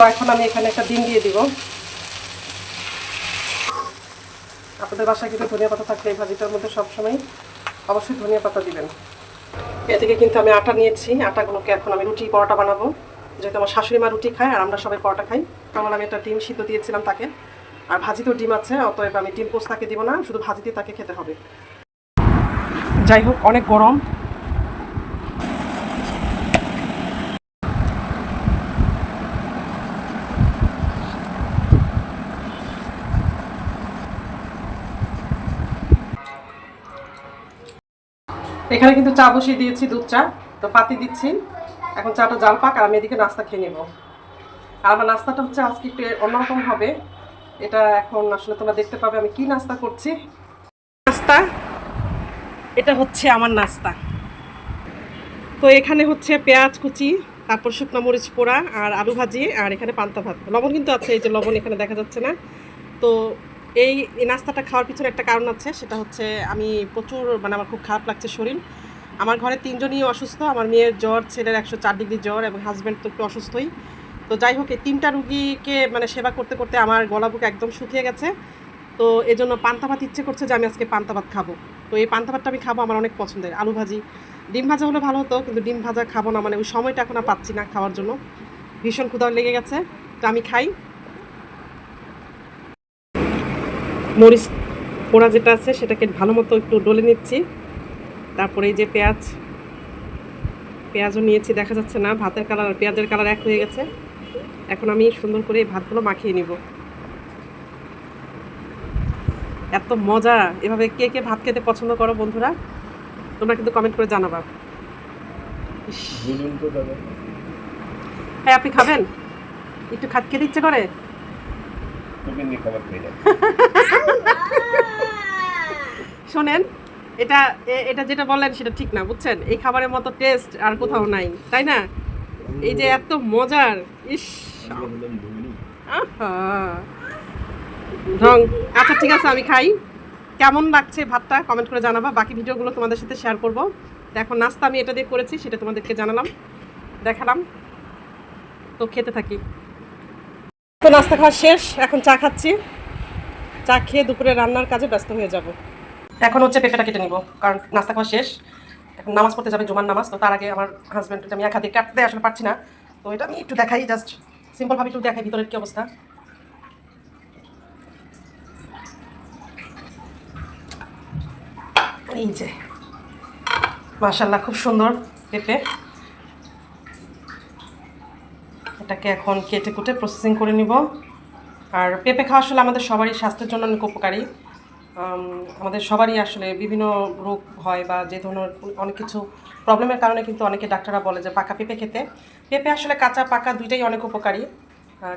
তো এখন আমি এখানে একটা ডিম দিয়ে দিব। আপনাদের বাসায় কিন্তু ধনিয়া পাতা থাকলে এই ভাজিটার মধ্যে সবসময় অবশ্যই ধনিয়া পাতা দিবেন। এ থেকে কিন্তু আমি আটা নিয়েছি। আটাগুলোকে এখন আমি রুটি পরোটা বানাবো। যেহেতু আমার শাশুড়ি মা রুটি খায় আর আমরা সবাই পরোটা খাই তখন আমি একটা ডিম সিদ্ধ দিয়েছিলাম তাকে। আর ভাজিতেও ডিম আছে, অতএব আমি ডিম পোস্ট তাকে দিব না, শুধু ভাজিতে তাকে খেতে হবে। যাই হোক, অনেক গরম। এখানে কিন্তু চা বসিয়ে দিয়েছি দুধ চা, তো পাতি দিচ্ছি। এখন চাটা জাল পাক আর আমি এদিকে নাস্তা খেয়ে নেব। আর আমার নাস্তাটা হচ্ছে আজকে একটু অন্যরকম হবে। এটা এখন আসলে তোমরা দেখতে পাবে আমি কি নাস্তা করছি। নাস্তা, এটা হচ্ছে আমার নাস্তা। তো এখানে হচ্ছে পেঁয়াজ কুচি, তারপর শুকনো মরিচ পোড়া আর আলু ভাজি আর এখানে পান্তা ভাত। লবণ কিন্তু আছে, এই যে লবণ এখানে দেখা যাচ্ছে না। তো এই এই নাস্তাটা খাওয়ার পিছনে একটা কারণ আছে, সেটা হচ্ছে আমি প্রচুর মানে আমার খুব খারাপ লাগছে শরীর। আমার ঘরে তিনজনই অসুস্থ, আমার মেয়ের জ্বর, ছেলের একশো চার ডিগ্রি জ্বর এবং হাজব্যান্ড তো একটু অসুস্থই। তো যাই হোক, এই তিনটা রুগীকে মানে সেবা করতে করতে আমার গলা বুক একদম শুকিয়ে গেছে। তো এজন্য পান্তা ভাত ইচ্ছে করছে যে আমি আজকে পান্তা ভাত খাব। তো এই পান্তা ভাতটা আমি খাব আমার অনেক পছন্দের, আলু ভাজি। ডিম ভাজা হলে ভালো হতো, কিন্তু ডিম ভাজা খাব না মানে ওই সময়টা এখন আর পাচ্ছি না খাওয়ার জন্য। ভীষণ ক্ষুধা লেগে গেছে। তো আমি খাই। মরিচ পোড়া যেটা আছে সেটাকে ভালো মতো একটু ডলে নিচ্ছি। তারপরে এই যে পেঁয়াজ পেঁয়াজও নিয়েছি দেখা যাচ্ছে না ভাতের কালার পেঁয়াজের কালার এক হয়ে গেছে। এখন আমি সুন্দর করে এই ভাতগুলো মাখিয়ে নিব। এত মজা! এভাবে কে কে ভাত খেতে পছন্দ করো বন্ধুরা তোমরা কিন্তু কমেন্ট করে জানাবা। হ্যাঁ আপনি খাবেন? একটু খাত খেতে ইচ্ছে করে? শোনেন, এটা এটা যেটা বললেন সেটা ঠিক না, বুঝছেন? এই খাবারের মতো টেস্ট আর কোথাও নাই, তাই না? এই যে এত মজার, ইস আচ্ছা ঠিক আছে, আমি খাই। কেমন লাগছে ভাতটা? কমেন্ট করে জানাবা। বাকি ভিডিওগুলো তোমাদের সাথে শেয়ার করব। এখন নাস্তা আমি এটা দিয়ে করেছি, সেটা তোমাদেরকে জানালাম, দেখালাম। তো খেতে থাকি। তো নাস্তা খাওয়া শেষ, এখন চা খাচ্ছি। চা খেয়ে দুপুরে রান্নার কাজে ব্যস্ত হয়ে যাব। এখন হচ্ছে পেঁপেটা কেটে নিব, কারণ নাস্তা খাওয়া শেষ। এখন নামাজ পড়তে যাবে, জুমার নামাজ, তো তার আগে আমার হাজব্যান্ড আমি এক হাতে কাটতে আসলে পারছি না। তো এটা আমি একটু দেখাই জাস্ট সিম্পলভাবে একটু দেখাই ভিতরের কি অবস্থা। এই যে মাশাল্লাহ খুব সুন্দর পেঁপে। এটাকে এখন কেটে কুটে প্রসেসিং করে নিব। আর পেঁপে খাওয়া আসলে আমাদের সবারই স্বাস্থ্যের জন্য অনেক উপকারী। আমাদের সবারই আসলে বিভিন্ন রোগ হয় বা যে ধরনের অনেক কিছু প্রবলেমের কারণে কিন্তু অনেকে ডাক্তাররা বলে যে পাকা পেঁপে খেতে। পেঁপে আসলে কাঁচা পাকা দুইটাই অনেক উপকারী।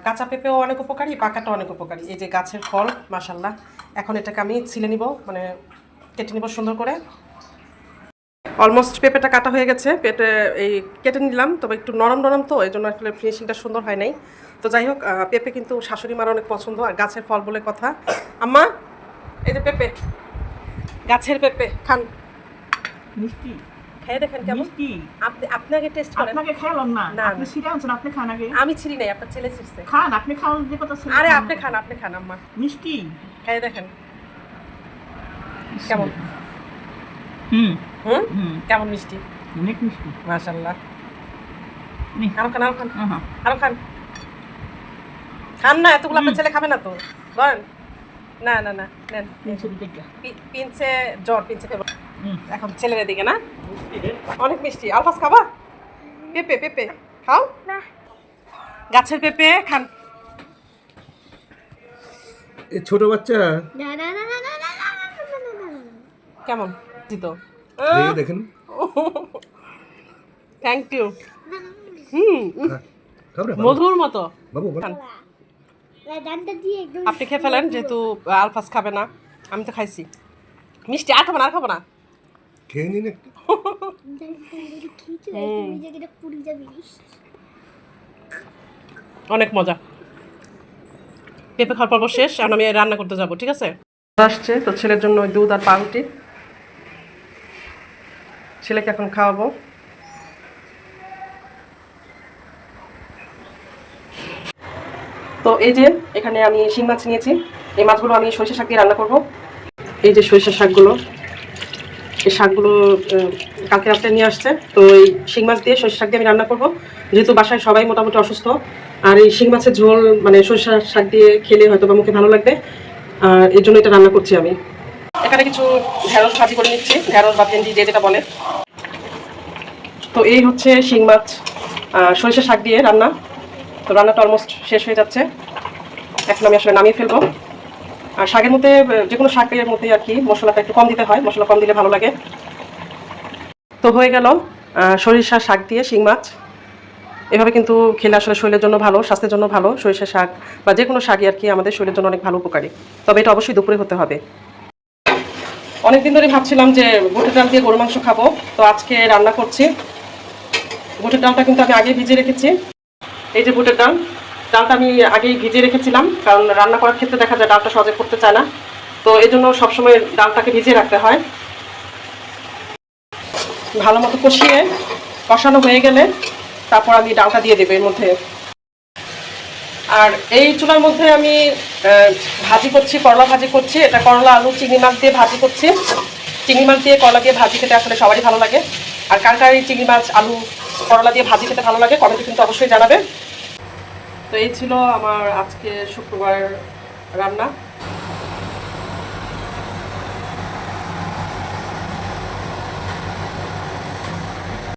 কাঁচা পেঁপেও অনেক উপকারী, পাকাটা অনেক উপকারী। এই যে গাছের ফল মাসাল্লাহ এখন এটাকে আমি ছিলে নিব মানে কেটে নিব সুন্দর করে। অলমোস্ট পেঁপেটা কাটা হয়ে গেছে। পেটে এই কেটে নিলাম তবে একটু নরম নরম তো এই জন্য আসলে ফিনিশিংটা সুন্দর হয় নাই। তো যাই হোক পেঁপে কিন্তু শাশুড়ি মার অনেক পছন্দ আর গাছের ফল বলে কথা। আম্মা এই যে পেঁপে গাছের পেঁপে খান। মিষ্টি। খেয়ে দেখেন কেমন। মিষ্টি। আপনি আপনাকে টেস্ট করেন। আপনাকে খেলাম না। না, আপনি না। আনছেন আপনি খান আগে। আমি ছিলি নাই আপনার ছেলে ছিটছে খান আপনি খাওয়ার যে কথা ছিল আরে আপনি খান আপনি খান আম্মা। মিষ্টি। খেয়ে দেখেন। কেমন? হুম। হুম কেমন মিষ্টি অনেক মিষ্টি মাশাল্লাহ আরও খান আরও খান আরও খান খান না এতগুলো আপনার ছেলে খাবে না তো ধরেন না না না নেন পিনছে জ্বর পিনছে এখন ছেলের দিকে না অনেক মিষ্টি আলফাস খাবা পেঁপে পেঁপে খাও না গাছের পেঁপে খান ছোট বাচ্চা কেমন জিতো দেখেন। থ্যাংক ইউ হুম। মধুর মতো। বাবু আপনি খেয়ে ফেলেন যেহেতু আলফাস খাবে না। আমি তো খাইছি। মিষ্টি আর খাব না আর খাব না। খেয়ে নিন একটু। অনেক মজা। পেঁপে খাওয়ার পর্ব শেষ। এখন আমি রান্না করতে যাব ঠিক আছে? আসছে তো ছেলের জন্য ওই দুধ আর পাউরুটি। ছেলেকে এখন খাওয়াবো। তো এই যে, এখানে আমি শিং মাছ নিয়েছি। এই মাছগুলো আমি সরিষা শাক দিয়ে রান্না করব। এই যে সরিষা শাকগুলো, এই শাকগুলো কালকে রাত্রে নিয়ে আসছে। তো এই শিং মাছ দিয়ে সরিষা শাক দিয়ে আমি রান্না করব। যেহেতু বাসায় সবাই মোটামুটি অসুস্থ, আর এই শিং মাছের ঝোল মানে সরিষা শাক দিয়ে খেলে হয়তো বা মুখে ভালো লাগবে। আর এর জন্য এটা রান্না করছি আমি। এখানে কিছু ঢেঁড়স ভাজি করে নিচ্ছি ঢেঁড়স বা ভেন্ডি যে যেটা বলে। তো এই হচ্ছে শিং মাছ সরিষা শাক দিয়ে রান্না। তো রান্নাটা অলমোস্ট শেষ হয়ে যাচ্ছে। এখন আমি আসলে নামিয়ে ফেলব। আর শাকের মধ্যে, যে কোনো শাকের মধ্যে আর কি মশলাটা একটু কম দিতে হয়, মশলা কম দিলে ভালো লাগে। তো হয়ে গেল সরিষা শাক দিয়ে শিং মাছ। এভাবে কিন্তু খেলে আসলে শরীরের জন্য ভালো, স্বাস্থ্যের জন্য ভালো। সরিষা শাক বা যে কোনো শাকই আর কি আমাদের শরীরের জন্য অনেক ভালো উপকারী। তবে এটা অবশ্যই দুপুরে হতে হবে। অনেকদিন ধরে ভাবছিলাম যে বুটের ডাল দিয়ে গরু মাংস খাব। তো আজকে রান্না করছি। বুটের ডালটা কিন্তু আমি আগে ভিজিয়ে রেখেছি। এই যে বুটের ডাল, ডালটা আমি আগেই ভিজিয়ে রেখেছিলাম, কারণ রান্না করার ক্ষেত্রে দেখা যায় ডালটা সহজে করতে চায় না। তো এই জন্য সবসময় ডালটাকে ভিজিয়ে রাখতে হয়। ভালো মতো কষিয়ে, কষানো হয়ে গেলে তারপর আমি ডালটা দিয়ে দেবো এর মধ্যে। আর এই চুলার মধ্যে আমি ভাজি করছি, করলা ভাজি করছি। এটা করলা, আলু, চিংড়ি মাছ দিয়ে ভাজি করছি। চিংড়ি মাছ দিয়ে করলা দিয়ে ভাজি খেতে আসলে সবারই ভালো লাগে। আর কার কার এই চিংড়ি মাছ, আলু, করলা দিয়ে ভাজি খেতে ভালো লাগে, কমেন্টে কিন্তু অবশ্যই জানাবে তো এই ছিল আমার আজকে শুক্রবার রান্না।